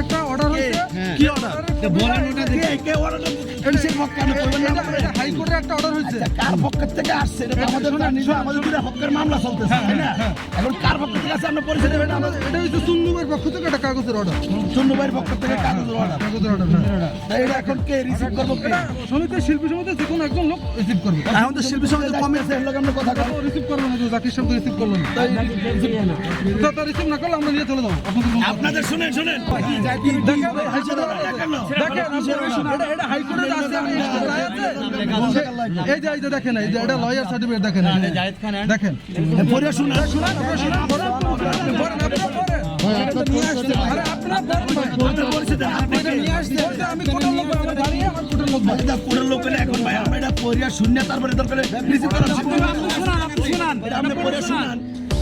একটা অর্ডার হয়েছে। কি অর্ডার বলেন ওটা দেখি এনসির পক্ষ হাইকোর্টের একটা অর্ডার হয়েছে। কার পক্ষ থেকে আসছে? এটা তো আমাদের না আমাদের দুটো হকের মামলা চলতেছে তাই না? এখন কার পক্ষ থেকে আসছে? আমরা পরিচয় দেবেন আমাদের এটা হচ্ছে সুন্নুমের পক্ষ থেকে একটা কাগজের অর্ডার চন্দ্র পক্ষ থেকে কাগজের অর্ডার কাগজের অর্ডার তাই এটা এখন কে রিসিভ করব কে? সমিতির শিল্পী সমিতি যে কোনো একজন লোক রিসিভ করবে। এখন তো শিল্পী সমিতি কমে আছে এর লগে আমরা কথা বলব। রিসিভ করবে না জাকির সাহেব রিসিভ করল না। তো রিসিভ না করলে আমরা নিয়ে চলে যাব। আপনাদের শুনেন শুনেন। দেখেন, দেখেন, এটা- রায় আছে। এই যে এই যে দেখেন এই যে এটা লয়ার সার্টিফিকেট দেখেন এই যে। দেখেন পরে শুনেন শুনুন, শুনুন? বলতে শূন্য তারপরে দরকার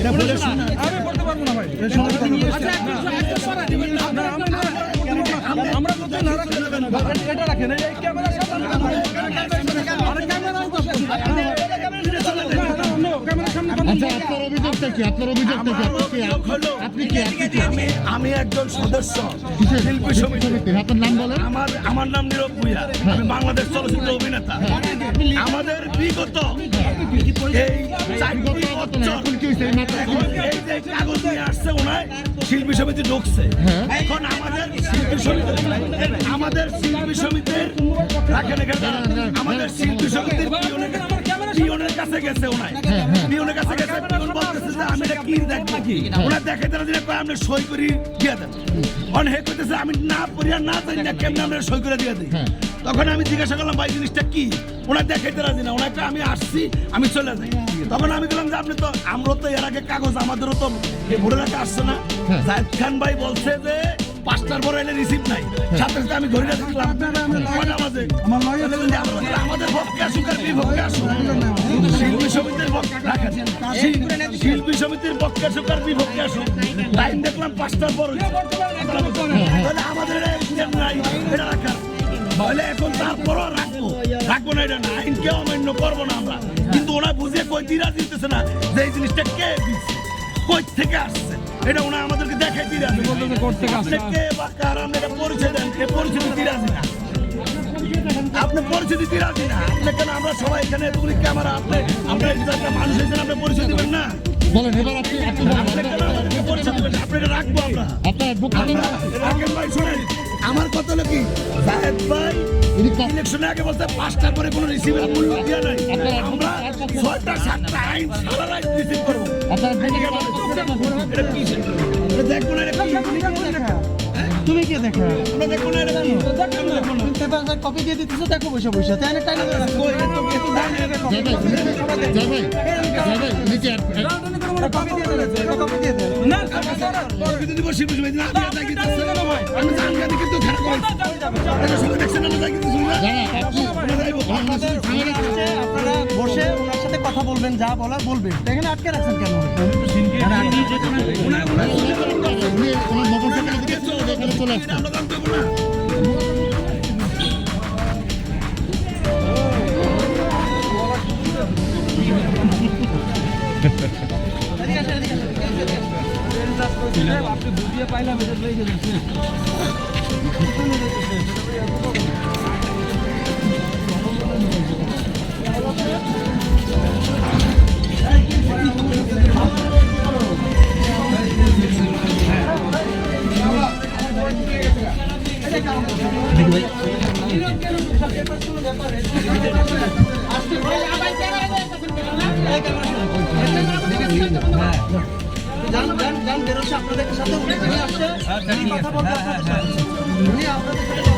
এটা পরে শুনান আমি পড়তে পারব না ভাই আমরা- আমরা এটা রাখেন এই ক্যামেরার আচ্ছা আপনার অভিযোগটা কি আপনার অভিযোগটা কি আপনি কি? আপনি কি? আপনি কি? আমি আমি একজন সদস্য শিল্পী সমিতির। আপনার নাম বলেন। আমার আমার নাম নীরব ভূঁইয়া। আমি বাংলাদেশ চলচ্চিত্র অভিনেতা। আমাদের বিগত এই চারটি বছর এখন কি হয়েছে? এই মাত্র এই যে কাগজ নিয়ে আসছে ওনায় শিল্পী সমিতি ঢুকছে। এখন আমাদের শিল্পী সমিতি আমাদের শিল্পী সমিতির রাখেন এখানে। আমাদের শিল্পী সমিতির পিয়নের কাছে গেছে ওনায় পিয়নের কাছে গেছে। পিয়ন বলতেছে যে আমি এটা কি দেখব কি? ওনার দেখে তারা দিলে কয় সই করি দিয়ে দেন অন হে কইতেছে আমি না পড়িয়া না জানি না কেমন আমরা সই করে দিয়ে দিই? তখন আমি জিজ্ঞাসা করলাম ভাই জিনিসটা কি? ওনার দেখাইতে রাজি না ওনাকে আমি আসছি আমি চলে যাই। তখন আমি বললাম যে আপনি তো আমরা তো এর আগে কাগজ আমাদেরও তো এই ভোটের আগে আসছে না। জাহিদ খান ভাই বলছে যে পাঁচটার পরে এলে রিসিভ নাই। সাথে সাথে আমি ধরে বাজে? lawyer আমাদের পক্ষে আসুক আর বিপক্ষে আসুক শিল্পী সমিতির পক্ষে রাখেন। শিল- শিল্পী সমিতির পক্ষে আসুক আর বিপক্ষে আসুক টাইম দেখলাম পাঁচটার পর। তাহলে আমাদের নাই এটা রাখার। তাহলে এখন তারপরও রাখব। রাখব না এটা না। আইনকে অমান্য করব না আমরা। কিন্তু ওরা বুঝে কই দিরা দিতেছে না। যে এই জিনিসটা কে দিচ্ছে কই থেকে আসছে? এটা ওনা আমাদেরকে দেখাই দিরা আপনি কে বা কার? আমরা এটা পরিচয় দেন। কে পরিচয় রাজি না। আপনি পরিচয় দিতে রাজি না। আপনি কেন আমরা সবাই এখানে এতগুলি ক্যামেরা আপনি আপনি একটা মানুষ এখানে আপনি পরিচয় দিবেন না। বলেন এবার আপনি আপনি পরিচয় দিবেন না? আপনি এটা রাখব আমরা। আপনার রাকেশ ভাই শুনেন। আমার কথা হলো কি? ভাই ইলেকশনে আগে বলতে পাঁচটার পরে কোনো রিসিভের মূল্য দেওয়া নাই। আমরা ছয়টা সাতটা আইন সারা রাত রিসিভ করব। তুমি কে দেখা কপি দিয়ে দিতেছো দেখো বসে বসে তাই না টাইম আমি কথা বলবেন যা বলার বলবেন এখানে আটকে রাখছেন কেন চলে এখানে চলে আসছে আমরা দাম দেবো না যান যান যান বেরোচ্ছে। আপনাদের সাথে উনি আসছে। কথা বলতে আপনাদের সাথে।